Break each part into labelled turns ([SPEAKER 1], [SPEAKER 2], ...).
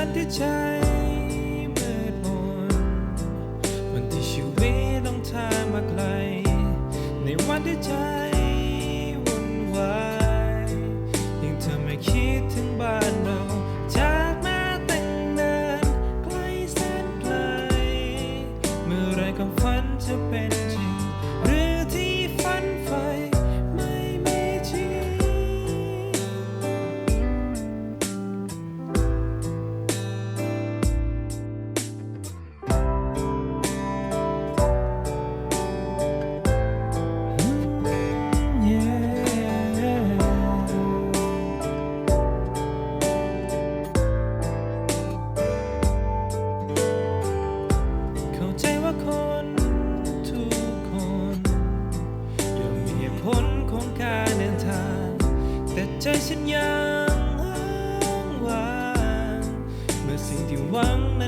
[SPEAKER 1] ันที่ใจมืดมนวันที่ชีวิตต้องทางมาไกล ในวันที่ใจ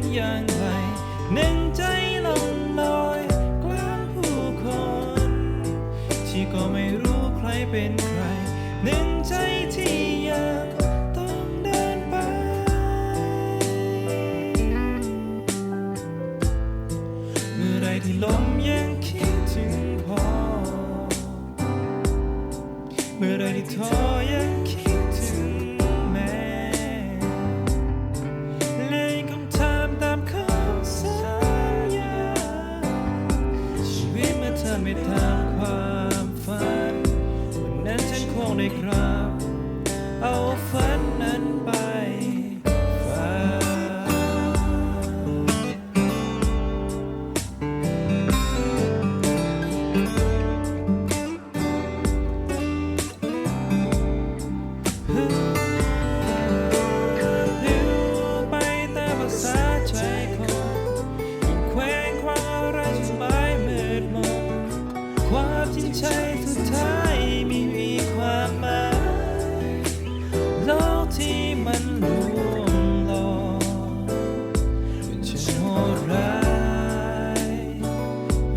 [SPEAKER 1] หวังนั้นยังไกลหนึ่งใจลงลอยกลางผู้คน ที่ก็ไม่รู้ใครเป็นใคร หนึ่งใจที่ยังต้องเดินไป เมื่อไรที่ลมยังคิดถึงพอ เมื่อไรที่ท้อยังคิด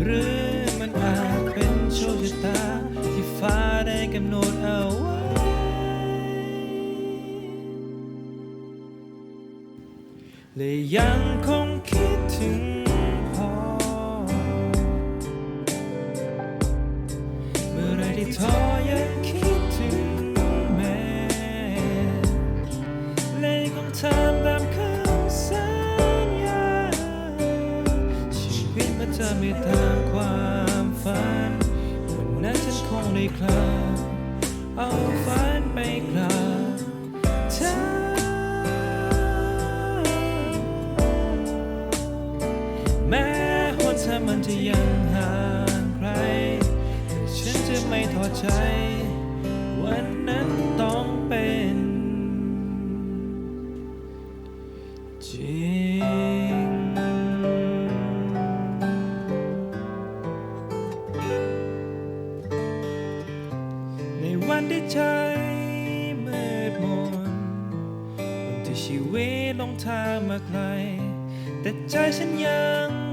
[SPEAKER 1] หรือมันอาจเป็นโชคชะตา ที่ฟ้าได้กำหนดเอาไว้ และยังคงคิดถึงพ่อ เมื่อไรที่ท้อยังคิดถึงแม่ เลยคงทำตา จะไม่ตามความฝัน วันนั้นฉันคงได้คลาเอาฝันไปกราบเธอแม้หนทางมันจะยังห่างไกลแต่ฉันจะไม่ท้อใจ วันนั้นต้องเป็น ใจมืดมนวันที่ชีวิตลงทางมาไกล แต่ใจฉันยัง